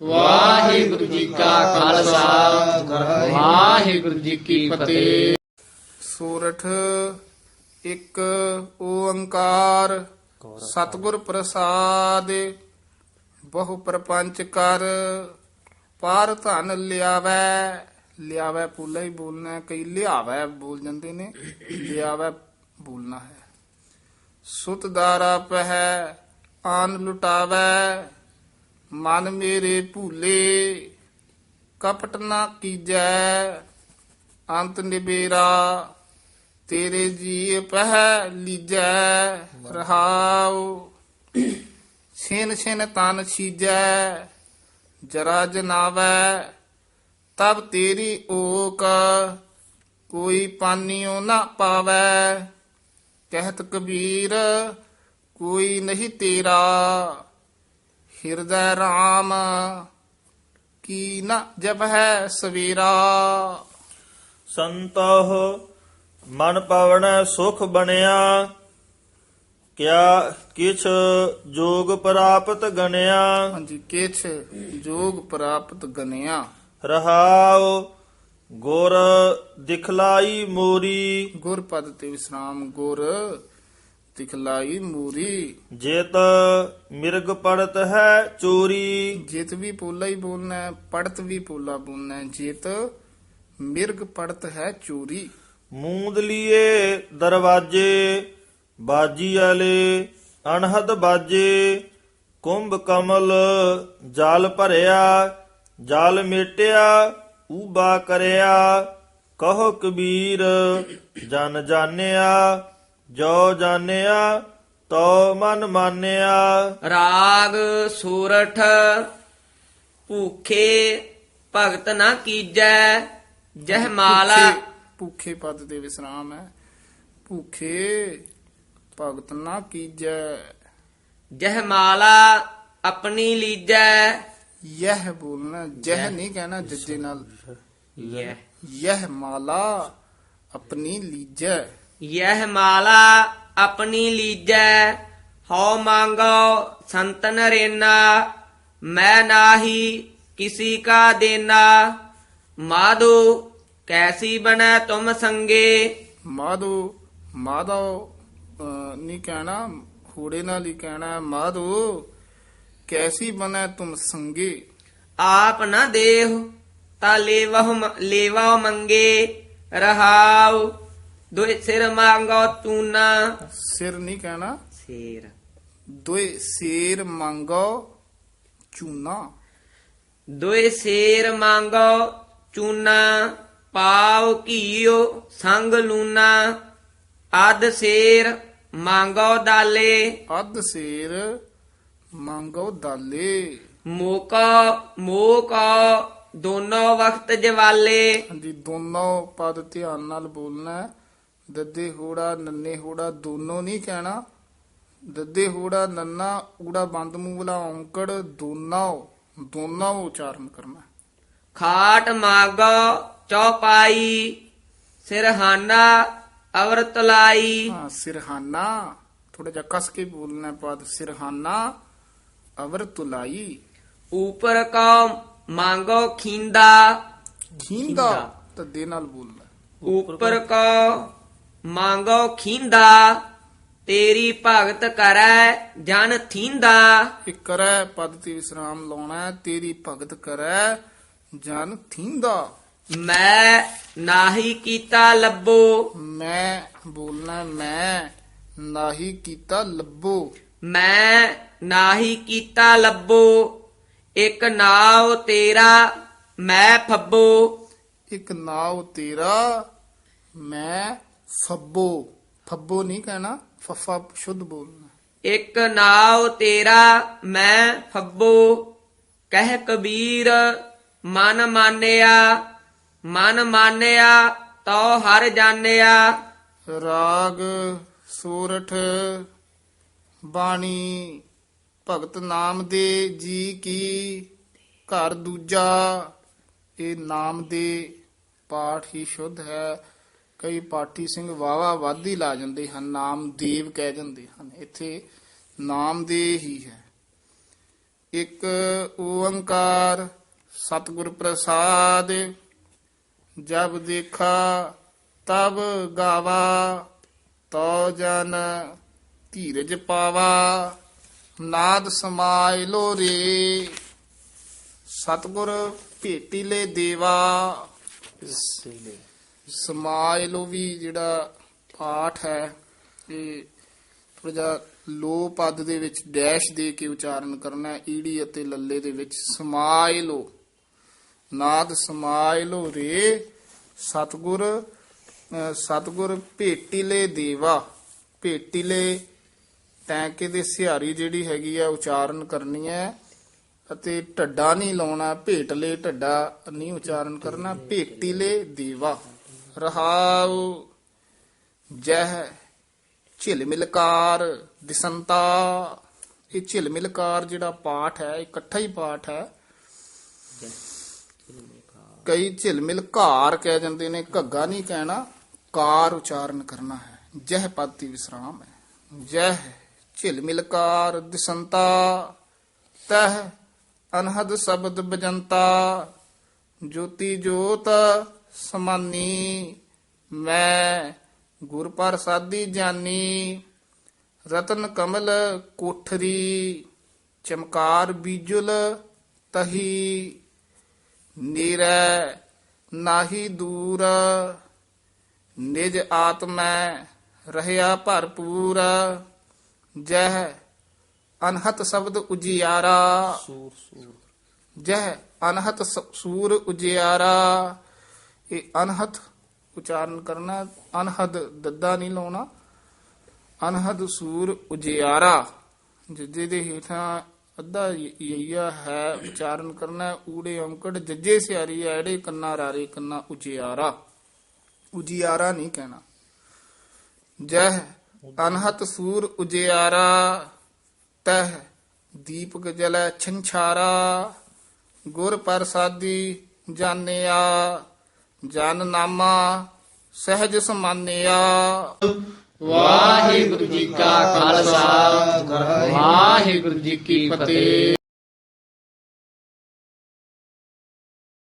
ਵਾਹਿਗੁਰੂ ਜੀ ਕਾ ਖਾਲਸਾ। ਵਾਹਿਗੁਰੂ ਜੀ ਕੀ ਫਤਿਹ। ਸੂਰਠ ਇੱਕ ਓੰਕਾਰ ਸਤਿਗੁਰ ਪ੍ਰਸਾਦ ਬਹੁ ਪ੍ਰਪੰਚ ਕਰ ਪਾਰ ਧਨ ਲਿਆਵੈ। ਲਿਆਵੈ ਪੂਲਾ ਹੀ ਬੋਲਣਾ ਹੈ, ਕਈ ਲਿਆਵੈ ਬੋਲ ਜਾਂਦੇ ਨੇ ਲਿਆਵੈ ਬੋਲਣਾ ਹੈ। ਸੁਤ ਦਾਰਾ ਪਹਿ ਆਨ ਲੁਟਾਵੈ ਮਨ ਮੇਰੇ ਭੂਲੇ, ਕਪਟ ਨਾ ਕੀਜੈ, ਅੰਤ ਨਿਬੇਰਾ, ਤੇਰੇ ਜੀ ਪਹਿ ਲੀਜੈ, ਰਹਾਉ। ਛਿਨ ਛਿਨ ਤਨ ਛੀਜੈ, ਜਰਾ ਜਨਾਵੈ, ਤਬ ਤੇਰੀ ਓਕ, ਕੋਈ ਪਾਨਿਓ ਨਾ ਪਾਵੈ। ਕਹਿਤ ਕਬੀਰ, ਕੋਈ ਨਹੀਂ ਤੇਰਾ। ਹਿਰਦੈ RAM ਕੀ ਨਾ ਜਬ ਹੈ ਸਵੇਰਾ। ਸੰਤੋਹ ਮਨ ਪਵਣੈ ਸੁਖ ਬਣਿਆ ਕਿਆ ਕਿਛ ਜੋਗ ਪ੍ਰਾਪਤ ਗਣਿਆ। ਹਾਂਜੀ ਕਿਛ ਜੋਗ ਪ੍ਰਾਪਤ ਗਨਿਆ ਰਹਾਉ ਗੁਰ ਦਿਖਲਾਈ ਮੋਰੀ। ਗੁਰ ਪਦ ਤੇ ਵਿਸਰਾਮ ਗੁਰ ਦਿਖਲਾਈ ਮੂਰੀ। ਜੇਤ ਮਿਰਗ ਪੜਤ ਹੈ ਚੋਰੀ। ਜਿਤ ਵੀ ਪੋਲਾ ਹੀ ਬੋਲਣਾ ਹੈ ਪੜਤ ਵੀ ਪੋਲਾ ਬੋਲਣਾ ਹੈ ਜਿਤ ਮਿਰਗ ਪੜਤ ਹੈ ਚੋਰੀ। ਮੂੰਦ ਲੀਏ ਦਰਵਾਜੇ ਬਾਜੀ ਵਾਲੇ ਅਨਹਦ ਬਾਜੇ ਕੁੰਭ ਕਮਲ ਜਲ ਭਰਿਆ ਜਲ ਮੇਟਿਆ ਊਬਾ ਕਰਿਆ ਕਹੋ ਕਬੀਰ ਜਨ ਜਾਣਿਆ ਜੋ ਜਾਣਿਆ ਤੋ ਮਨ ਮਾਨਿਆ। ਰਾਗ ਸੂਰਠ ਭੂਖੇ ਭਗਤ ਨਾ ਕੀਜੈ ਜਹ ਮਾਲਾ। ਭੂਖੇ- ਭੂਖੇ ਪਦ ਤੇ ਵਿਸਰਾਮ ਹੈ। ਭੂਖੇ ਭਗਤ ਨਾ ਕੀਜੈ। ਜਹ ਮਾਲਾ ਆਪਣੀ ਲੀਜੈ। ਯਹ ਬੋਲਣਾ ਜਹ ਨਹੀਂ ਕਹਿਣਾ ਜੱਜੇ ਨਾਲ। ਯਹ ਮਾਲਾ ਆਪਣੀ ਲੀਜੈ। ਯਹ ਮਾਲਾ ਆਪਣੀ ਲੀਜੈ ਹਉ ਮੰਗੋ ਸੰਤਨ ਰੇਨਾ ਮੈਂ ਨਾਹੀ ਕਿਸੀ ਕਾ ਦੇਨਾ। ਮਾਧੋ ਕੈਸੀ ਬਨੈ ਤੁਮ ਸੰਗੇ? ਮਾਧੋ ਮਾਧੋ ਨਹੀਂ ਕਹਿਣਾ ਹੂੜੇ ਨਾਲ ਹੀ ਕਹਿਣਾ ਮਾਧੋ ਕੈਸੀ ਬਨੈ ਤੁਮ ਸੰਗੇ? ਆਪ ਨ ਦੇਹ ਤਾ ਲੇਵਹੁ ਲੇਵਾ ਮੰਗੇ ਰਹਾਉ। ਦੁਇ ਸਿਰ ਮੰਗੋ ਤੂਨਾ। ਸਿਰ ਨਹੀਂ ਕਹਿਣਾ। ਸਿਰ। ਦੋਏ ਸੇਰ ਮੰਗੋ ਚੂਨਾ। ਦੁਇ ਸਿਰ ਮੰਗੋ ਚੂਨਾ ਪਾਉ ਘੀਓ ਸੰਗ ਲੂਨਾ। ਅਧ ਸਿਰ ਮੰਗੋ ਦਾਲੇ। ਅੱਧ ਸੇਰ ਮੰਗੋ ਦਾਲੇ। ਮੋਕਾ ਮੋਕਾ ਦੋਨੋਂ ਵਕਤ ਜਵਾਲੇ। ਹਾਂਜੀ ਦੋਨੋਂ ਪਦ ਧਿਆਨ ਨਾਲ ਬੋਲਣਾ ਹੈ। ਦੱਦੇ ਹੋੜਾ ਨੰਨੇ ਹੋੜਾ ਦੋਨੋਂ ਨਹੀਂ ਕਹਿਣਾ। ਦੱਦੇ ਹੋੜਾ ਨੰਨਾ ਊੜਾ ਬੰਦ ਮੂੰਹ ਵਾਲਾ ਔਂਕੜ ਦੋਨੋਂ ਦੋਨੋਂ ਉਚਾਰਨ ਕਰਨਾ। ਖਾਟ ਮਾਗੋ ਚੌਪਾਈ ਸਿਰਹਾਨਾ ਅਵਰਤ ਲਾਈ ਹਾਂ ਸਿਰਹਾਨਾ। ਥੋੜਾ ਜਿਹਾ ਕਸ ਕੇ ਬੋਲਣਾ ਪਦ ਸਿਰਹਾਨਾ ਅਵਰ ਤੁਲਾਈ ਉਪਰ ਕੋ ਮੰਗੋ ਖਿੰਦਾ। ਖੀਂਦਾ। ਤੱਦੇ ਨਾਲ ਬੋਲਣਾ। ਉਪਰ ਕੋ ਮੰਗੋ ਖਿੰਦਾ ਤੇਰੀ ਭਗਤ ਕਰੈ ਜਨ ਥੀਂਦਾ। ਇਹ ਕਰੈ ਪਦ ਤੇ ਵਿਸਰਾਮ ਲਾਉਣਾ ਹੈ ਤੇਰੀ ਭਗਤ ਕਰੈ ਜਨ ਥੀਂਦਾ। ਮੈਂ ਨਾਹੀ ਕੀਤਾ ਲੱਭੋ। ਮੈਂ ਬੋਲਣਾ ਮੈਂ ਨਾਹੀ ਕੀਤਾ ਲੱਭੋ। ਮੈਂ ਨਾਹੀ ਕੀਤਾ ਲੱਭੋ। ਇੱਕ ਨਾਉ ਤੇਰਾ ਮੈਂ ਫੱਬੋ। ਇੱਕ ਨਾਉ ਤੇਰਾ ਮੈਂ ਫੱਬੋ ਫੱਬੋ ਨਹੀਂ ਕਹਿਣਾ ਫੱਫਾ ਸ਼ੁੱਧ ਬੋਲਣਾ। ਇੱਕ ਨਾਉ ਤੇਰਾ ਮੈਂ ਫੱਬੋ ਕਹਿ ਕਬੀਰ ਮਨ ਮਾਨਿਆ ਮਨ ਮਾਨਿਆ ਤੋ ਹਰ ਜਾਣਿਆ। ਰਾਗ ਸੂਰਠ ਬਾਣੀ ਭਗਤ ਨਾਮ ਦੇ ਜੀ ਕੀ ਘਰ ਦੂਜਾ ਇਹ ਨਾਮ ਦੇ ਪਾਠ ਹੀ ਸ਼ੁੱਧ ਹੈ। ਕਈ ਪਾਠੀ ਸਿੰਘ ਵਾਵਾ ਵਾਧੀ ਲਾ ਜਾਂਦੇ ਹਨ, ਨਾਮ ਦੇਵ ਕਹਿ ਜਾਂਦੇ ਹਨ। ਇੱਥੇ ਨਾਮ ਦੇ ਹੀ ਹੈ। ਇੱਕ ਓੰਕਾਰ, ਸਤਿਗੁਰ ਪ੍ਰਸਾਦ, ਜਬ ਦੇਖਾ ਤਬ ਗਾਵਾ ਤੋ ਜਨ ਧੀਰਜ ਪਾਵਾ, ਨਾਦ ਸਮਾਇ ਲੋ ਰੇ। ਸਤਿਗੁਰ ਭੇਟੀਲੇ ਦੇਵਾ। ਸਮਾਇ ਲੋ ਵੀ ਜਿਹੜਾ ਪਾਠ ਹੈ, ਇਹ ਥੋੜਾ ਜਿਹਾ ਲੋ ਪਦ ਦੇ ਵਿੱਚ ਡੈਸ਼ ਦੇ ਕੇ ਉਚਾਰਨ ਕਰਨਾ ਹੈ, ਈੜੀ ਅਤੇ ਲੱਲੇ ਦੇ ਵਿੱਚ। ਸਮਾਇ ਲੋ, ਨਾਦ ਸਮਾਇ ਲੋ ਰੇ, ਸਤਗੁਰ ਸਤਗੁਰ ਭੇਟੀਲੇ ਦੇਵਾ, ਭੇਟੀਲੇ ਟੈਂਕੇ ਦੇ ਸਿਹਾਰੀ ਜਿਹੜੀ ਹੈਗੀ ਆ, ਉਚਾਰਨ ਕਰਨੀ ਹੈ ਅਤੇ ਢੱਡਾ ਨਹੀਂ ਲਾਉਣਾ, ਭੇਟਲੇ ਢੱਡਾ ਨਹੀਂ ਉਚਾਰਨ ਕਰਨਾ, ਭੇਟੀਲੇ ਦੇਵਾ। ਰਹਾਉ ਜਹ ਝਿਲਮਿਲਕਾਰ ਦਿਸੰਤਾ। ਇਹ ਝਿਲਮਿਲਕਾਰ ਜਿਹੜਾ ਪਾਠ ਹੈ ਇਕੱਠਾ ਹੀ ਪਾਠ ਹੈ। ਕਈ ਝਿਲਮਿਲ ਘਾਰ ਕਹਿ ਜਾਂਦੇ ਨੇ ਘੱਗਾ ਨਹੀਂ ਕਹਿਣਾ ਕਾਰ ਉਚਾਰਨ ਕਰਨਾ ਹੈ। ਜਹ ਦੀ ਵਿਸਰਾਮ ਹੈ। ਜਹ ਝਿਲਮਿਲਕਾਰ ਦਿਸੰਤਾ ਤਹ ਅਨਹਦ ਸ਼ਬਦ ਬਜੰਤਾ। ਜੋਤੀ ਜੋਤ ਸਮਾਨੀ ਮੈਂ ਗੁਰ ਪ੍ਰਸਾਦੀ ਜਾਨੀ ਰਤਨ ਕਮਲ ਕੋਠਰੀ ਚਮਕਾਰ ਬੀਜੁਲ ਤਹੀ ਨੀਰੈ ਨਾਹੀ ਦੂਰ ਨਿਜ ਆਤਮੈ ਰਹਿਆ ਭਰਪੂਰ ਜਹ ਅਨਹਤ ਸ਼ਬਦ ਉਜਿਆਰਾ ਜਹ ਅਨਹਤ ਸੂਰ ਉਜਿਆਰਾ ਇਹ ਅਨਹਤ ਉਚਾਰਨ ਕਰਨਾ, ਅਨਹਦ ਦੱਦਾ ਨਹੀਂ ਲਾਉਣਾ। ਅਨਹਦ ਸੂਰ ਉਜਿਆਰਾ ਜਿੱਦੇ ਦੇ ਹੇਠਾਂ ਅੱਧਾ ਯਈਆ ਹੈ ਉਚਾਰਨ ਕਰਨਾ, ਊੜੇ ਔਂਕੜ, ਜੱਜੇ ਸਿਆਰੀ, ਐੜੇ ਕੰਨਾ, ਰਾਰੇ ਕੰਨਾ, ਉਜਿਆਰਾ। ਉਜਿਆਰਾ ਨਹੀਂ ਕਹਿਣਾ। ਜਹ ਅਨਹਤ ਸੂਰ ਉਜਿਆਰਾ, ਤਹ ਦੀਪਕ ਜਲੈ ਛੰਛਾਰਾ, ਗੁਰ ਪ੍ਰਸਾਦੀ ਜਾਣਿਆ। ਜਨ ਨਾਮਾ ਸਹਿਜ ਸਮਾਨਿਆ। ਵਾਹਿਗੁਰੂ ਜੀ ਕਾ ਖਾਲਸਾ ਵਾਹਿਗੁਰੂ ਜੀ ਕੀ ਫਤਿਹ।